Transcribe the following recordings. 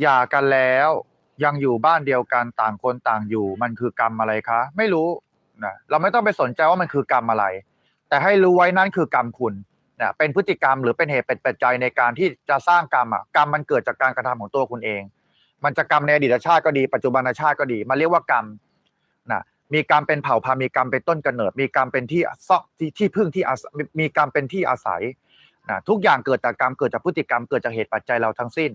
หย่ากันแล้ว ยังอยู่บ้านเดียวกันต่างคนต่างอยู่ มันคือกรรมอะไรคะ ไม่รู้นะเราไม่ต้องไปสนใจว่ามันคือกรรมอะไร แต่ให้รู้ไว้นั่นคือกรรมคุณนะเป็นพฤติกรรมหรือเป็นเหตุเป็นปัจจัยในการที่จะสร้างกรรมอะกรรมมันเกิดจากการกระทำของตัวคุณเอง มันจะกรรมในอดีตชาติก็ดี ปัจจุบันชาติก็ดีมันเรียกว่ากรรมนะมีกรรมเป็นเผ่าพันธุ์มีกรรมเป็นต้นกำเนิด มีกรรมเป็นที่ซอกที่ที่พึ่งที่อาศัยมีกรรมเป็นที่อาศัยนะทุกอย่างเกิดจากกรรมเกิดจากพฤติกรรมเกิดจากเหตุปัจจัยเราทั้งสิ้น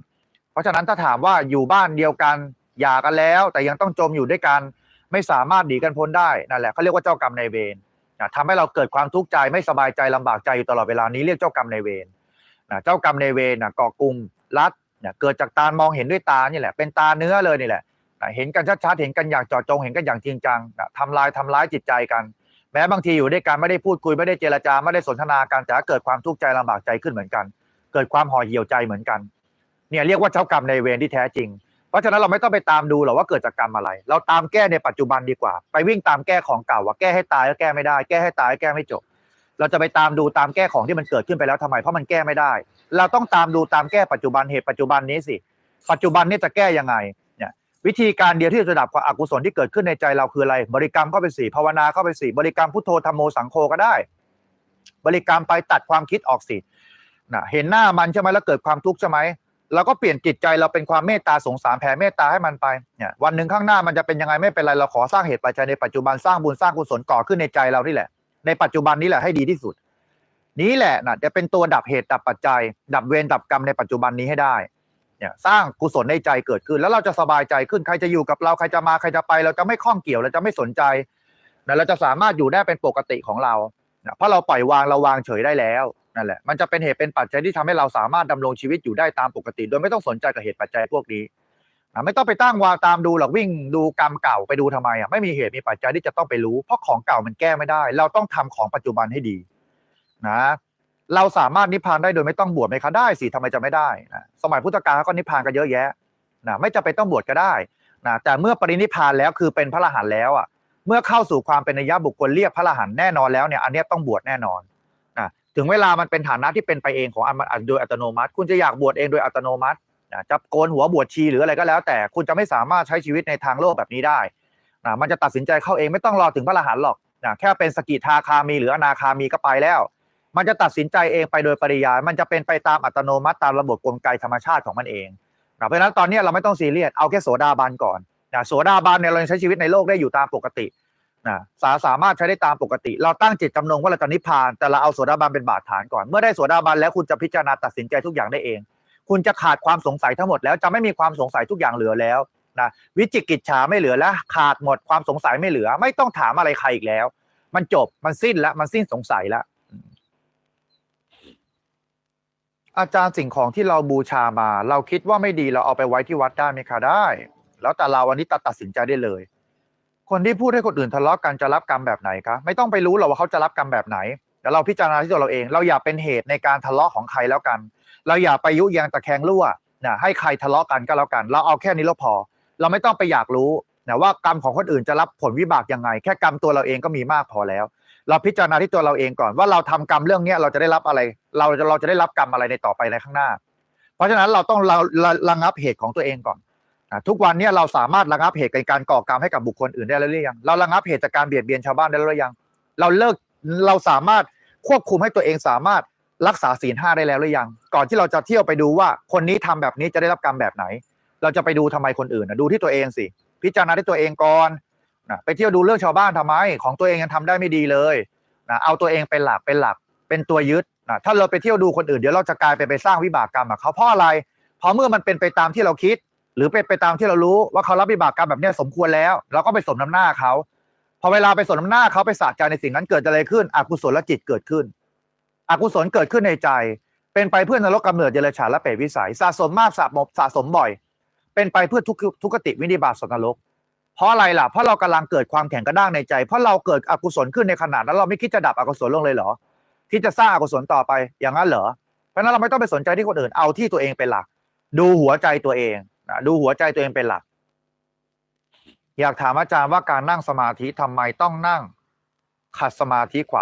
เพราะฉะนั้นถ้าถามว่าอยู่บ้านเดียวกันหย่ากันแล้ว แต่ยังต้องจมอยู่ด้วยกัน ไม่สามารถหนีกันพ้นได้นั่นแหละเขาเรียกว่าเจ้ากรรมนายเวรนะทำให้เราเกิดความทุกข์ใจไม่สบายใจลำบากใจอยู่ตลอดเวลานี้เรียกเจ้ากรรมนายเวรนะเจ้ากรรมนายเวรนะก่อกลุ่มรัดเนี่ยเกิดจากตามองเห็นด้วยตานี่แหละ เป็นตาเนื้อเลยนี่แหละนะเห็นกันชัดๆเห็นกันอย่างจาะจงเห็นกันอย่างจริงจังนะทำลายทำร้ายจิตใจกัน แม้บางทีอยู่ด้วยกันไม่ได้พูดคุยไม่ได้เจรจาไม่ได้สนทนากันแต่ก็เกิดความทุกข์ใจลำบากใจขึ้นเหมือนกัน เกิดความห่อเหี่ยวใจเหมือนกัน เนี่ยเรียกว่าเจ้ากรรมในเวรที่แท้จริง เพราะฉะนั้นเราไม่ต้องไปตามดูหรอกว่าเกิดจากกรรมอะไร เราตามแก้ในปัจจุบันดีกว่า ไปวิ่งตามแก้ของเก่าว่าแก้ให้ตายก็แก้ไม่ได้ แก้ให้ตายก็แก้ไม่จบ เราจะไปตามดูตามแก้ของที่มันเกิดขึ้นไปแล้วทำไมเพราะมันแก้ไม่ได้ เราต้องตามดูตามแก้ปัจจุบันเหตุปัจจุบันนี้สิ ปัจจุบันนี้จะแก้ยังไงเนี่ยวิธีการเดียวที่จะดับความอกุศลที่เกิดขึ้นในใจเราคืออะไร บริกรรมเข้าไปสี่ภาวนาเข้าไปสี่บริกรรมพุทโธธรรมโมสังโฆก็ได้ บริกรรมไปตัดความคิดออกสินะเห็นหน้ามันใช่ไหมแล้วเกิดความทุกข์ใช่ไหม เราก็เปลี่ยนจิตใจเราเป็นความเมตตาสงสารแผ่เมตตาให้มันไปเนี่ยวันหนึ่งข้างหน้ามันจะเป็นยังไงไม่เป็นไรเราขอสร้างเหตุปัจจัยในปัจจุบันสร้างบุญสร้างกุศลก่อขึ้นในใจเรานี่แหละ ในปัจจุบันนี้แหละให้ดีที่สุด นี้แหละนะจะเป็นตัวดับเหตุดับปัจจัย ดับเวรดับกรรมในปัจจุบันนี้ให้ได้เนี่ยสร้างกุศลในใจเกิดขึ้น แล้วเราจะสบายใจขึ้นใครจะอยู่กับเราใครจะมาใครจะไป เราจะไม่ข้องเกี่ยวเราจะไม่สนใจนะเราจะสามารถอยู่ได้เป็นปกติของเรานะเพราะเราปล่อยวางเราวางเฉยได้แล้ว นั่นแหละมันจะเป็นเหตุเป็นปัจจัยที่ทำให้เราสามารถดำรงชีวิตอยู่ได้ตามปกติ โดยไม่ต้องสนใจกับเหตุปัจจัยพวกนี้นะไม่ต้องไปตั้งวาตามดูหรอกวิ่งดูกรรมเก่าไปดูทำไมอะไม่มีเหตุมีปัจจัยที่จะต้องไปรู้ เพราะของเก่ามันแก้ไม่ได้ เราต้องทำของปัจจุบันให้ดีนะเราสามารถนิพพานได้โดยไม่ต้องบวชไหมคะได้สิทำไมจะไม่ได้นะสมัยพุทธกาลเขาก็นิพพานกันเยอะแยะนะไม่จำเป็นต้องบวชก็ได้นะแต่เมื่อปรินิพพานแล้วคือเป็นพระอรหันต์แล้วอะเมื่อเข้าสู่ความเป็นนิยบุคคลเรียกพระอรหันต์แน่นอนแล้วเนี่ยอันนี้ต้องบวชแน่นอน ถึงเวลามันเป็นฐานะที่เป็นไปเองของอันมันโดยอัตโนมัติ คุณจะอยากบวชเองโดยอัตโนมัตินะจะโกนหัวบวชชีหรืออะไรก็แล้ว แต่คุณจะไม่สามารถใช้ชีวิตในทางโลกแบบนี้ได้นะมันจะตัดสินใจเข้าเองไม่ต้องรอถึงพระอรหันต์หรอกนะแค่เป็นสกิทาคามีหรืออนาคามีก็ไปแล้ว มันจะตัดสินใจเองไปโดยปริยาย มันจะเป็นไปตามอัตโนมัติตามระบบกลไกธรรมชาติของมันเองนะเพราะฉะนั้นตอนนี้เราไม่ต้องซีเรียสเอาแค่โสดาบันก่อนนะโสดาบันเนี่ยเรายังใช้ชีวิตในโลกได้อยู่ตามปกติ นะสาสามารถใช้ได้ตามปกติ เราตั้งจิตจำนงว่าเราจะนิพพาน แต่เราเอาโสดาบันเป็นบาดฐานก่อน เมื่อได้โสดาบันแล้วคุณจะพิจารณาตัดสินใจทุกอย่างได้เอง คุณจะขาดความสงสัยทั้งหมดแล้วจะไม่มีความสงสัยทุกอย่างเหลือแล้วนะวิจิกิจฉาไม่เหลือแล้วขาดหมดความสงสัยไม่เหลือ ไม่ต้องถามอะไรใครอีกแล้ว มันจบมันสิ้นแล้วมันสิ้นสงสัยแล้วอาจารย์สิ่งของที่เราบูชามา เราคิดว่าไม่ดีเราเอาไปไว้ที่วัดได้ไหมคะได้ แล้วแต่เราวันนี้ตัดตัดสินใจได้เลย คนที่พูดให้คนอื่นทะเลาะกันจะรับกรรมแบบไหนคะไม่ต้องไปรู้หรอกว่าเขาจะรับกรรมแบบไหนเดี๋ยวเราพิจารณาที่ตัวเราเอง เราอย่าเป็นเหตุในการทะเลาะของใครแล้วกัน เราอย่าไปยุยงตะแคงรั่วนะให้ใครทะเลาะกันก็แล้วกัน เราเอาแค่นี้เราพอ เราไม่ต้องไปอยากรู้นะว่ากรรมของคนอื่นจะรับผลวิบากยังไง แค่กรรมตัวเราเองก็มีมากพอแล้ว เราพิจารณาที่ตัวเราเองก่อนว่าเราทำกรรมเรื่องนี้เราจะได้รับอะไร เราจะเราจะได้รับกรรมอะไรในต่อไปในข้างหน้า เพราะฉะนั้นเราต้องเราระงับเหตุของตัวเองก่อน ทุกวันนี้เราสามารถระงับเหตุการก่อกรรมให้กับบุคคลอื่นได้แล้วหรือยังเราระงับเหตุจากการเบียดเบียนชาวบ้านได้แล้วหรือยัง เราเลิกเราสามารถควบคุมให้ตัวเองสามารถรักษาศีลห้าได้แล้วหรือยัง ก่อนที่เราจะเที่ยวไปดูว่าคนนี้ทำแบบนี้จะได้รับกรรมแบบไหน เราจะไปดูทำไมคนอื่นนะดูที่ตัวเองสิ พิจารณาที่ตัวเองก่อนนะไปเที่ยวดูเรื่องชาวบ้านทำไม ของตัวเองยังทำได้ไม่ดีเลยนะเอาตัวเองเป็นหลักเป็นหลัก เป็นตัวยึดนะถ้าเราไปเที่ยวดูคนอื่นเดี๋ยวเราจะกลายไปไปสร้างวิบากกรรมกับเขาเพราะอะไรเพราะเมื่อมันเป็นไปตามที่เราคิด รือเป็นไปตามที่เรารู้ว่าเขารับวิบากกรรมแบบนี้สมควรแล้วเราก็ไปสมน้ำหน้าเขาพอเวลาไปสมน้ำหน้าเขาไปสะใจในสิ่งนั้นเกิดอะไรขึ้นอกุศลจิตเกิดขึ้นอกุศลเกิดขึ้นในใจ เป็นไปเพื่อนรกกำเนิดเดรัจฉานและเปรตวิสัย สะสมมากสะสมสะสมบ่อย เป็นไปเพื่อทุกทุกติวินิบาตสนรก เพราะอะไรล่ะเพราะเรากำลังเกิดความแข็งกระด้างในใจ เพราะเราเกิดอกุศลขึ้นในขนาดนั้นเราไม่คิดจะดับอกุศลลงเลยเหรอคิดจะสร้างอกุศลต่อไปอย่างนั้นเหรอเพราะนั้นเราไม่ต้องไปสนใจที่คนอื่นเอาที่ตัวเองเป็นหลัก ดูหัวใจตัวเอง ดูหัวใจตัวเองเป็นหลัก อยากถามอาจารย์ว่าการนั่งสมาธิทำไมต้องนั่งขัดสมาธิขวา